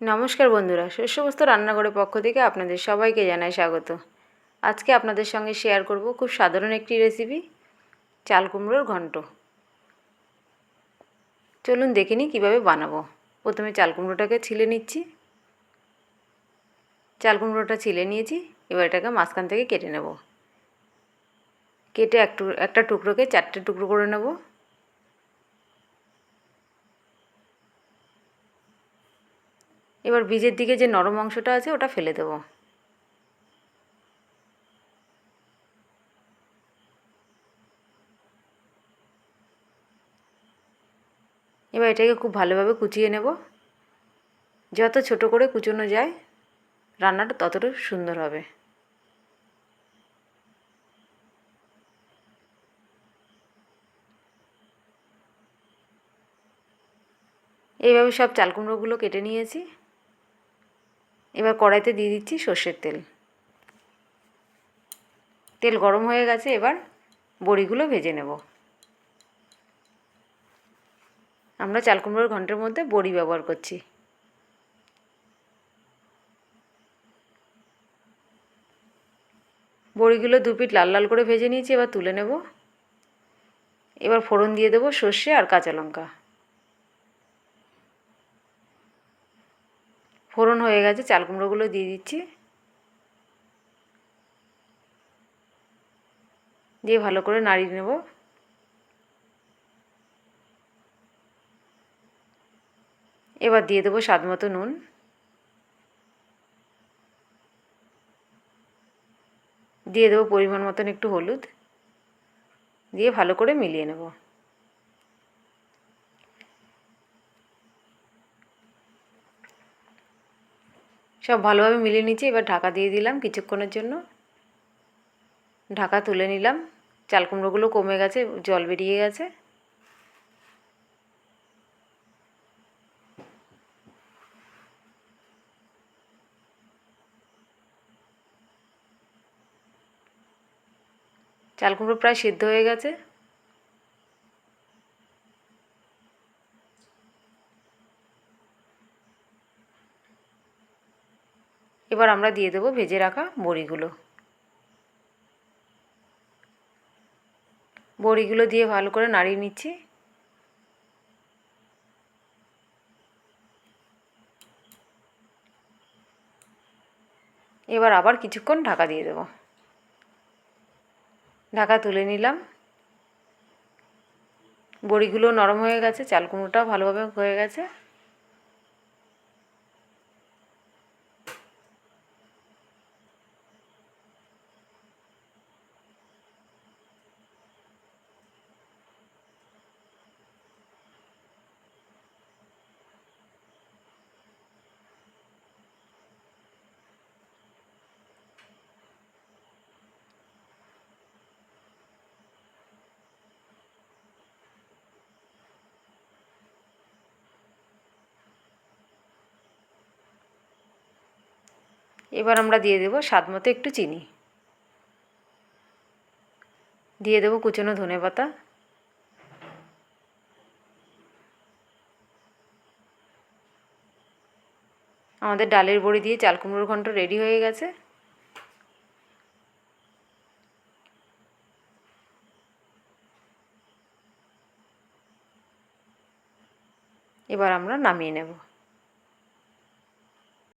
নমস্কার বন্ধুরা শস্যবস্ত রান্নাঘরের পক্ষ থেকে আপনাদের সবাইকে জানাই স্বাগত। আজকে আপনাদের সঙ্গে শেয়ার করব খুব সাধারণ একটি রেসিপি চাল কুমড়োর ঘন্ট। চলুন দেখে নিই কীভাবে বানাবো। প্রথমে চাল কুমড়োটাকে ছিলে নিচ্ছি। চাল কুমড়োটা ছিলে নিয়েছি, এবার এটাকে মাঝখান থেকে কেটে নেব। কেটে একটু, একটা টুকরোকে চারটে টুকরো করে নেব। এবার বীজের দিকে যে নরম অংশটা আছে, ওটা ফেলে দেবো। এবার এটাকে খুব ভালোভাবে কুচিয়ে নেব। যত ছোট করে কুচোনো যায়, রান্নাটা ততটা সুন্দর হবে। এইভাবে সব চাল কুমড়োগুলো কেটে নিয়েছি। এবার কড়াইতে দিয়ে দিচ্ছি সর্ষের তেল। তেল গরম হয়ে গেছে, এবার বড়িগুলো ভেজে নেব। আমরা চাল কুমড়োর ঘণ্টার মধ্যে বড়ি ব্যবহার করছি। বড়িগুলো দু পিঠ লাল লাল করে ভেজে নিয়েছি, এবার তুলে নেব। এবার ফোড়ন দিয়ে দেবো সর্ষে আর কাঁচা লঙ্কা। ফোড়ন হয়ে গেছে, চাল কুমড়োগুলো দিয়ে দিচ্ছি। দিয়ে ভালো করে নাড়িয়ে নেব। এবার দিয়ে দেবো স্বাদ মতো নুন। দিয়ে দেবো পরিমাণ মতন একটু হলুদ। দিয়ে ভালো করে মিলিয়ে নেব। সব ভালোভাবে মিলিয়ে নিচ্ছি, এবার ঢাকা দিয়ে দিলাম কিছুক্ষণের জন্য। ঢাকা তুলে নিলাম। চাল কুমড়োগুলো কমে গেছে, জল বেরিয়ে গেছে। চাল কুমড়ো প্রায় সিদ্ধ হয়ে গেছে। এবার আমরা দিয়ে দেবো ভেজে রাখা বড়িগুলো। বড়িগুলো দিয়ে ভালো করে নাড়িয়ে নিচ্ছি। এবার আবার কিছুক্ষণ ঢাকা দিয়ে দেবো। ঢাকা তুলে নিলাম। বড়িগুলো নরম হয়ে গেছে, চাল কুমড়োটাও ভালোভাবে হয়ে গেছে। এবার আমরা দিয়ে দেবো স্বাদ মতো একটু চিনি। দিয়ে দেবো কুচনো ধনে পাতা। আমাদের ডালের বড়ি দিয়ে চাল কুমড়োর ঘন্ট রেডি হয়ে গেছে। এবার আমরা নামিয়ে নেব।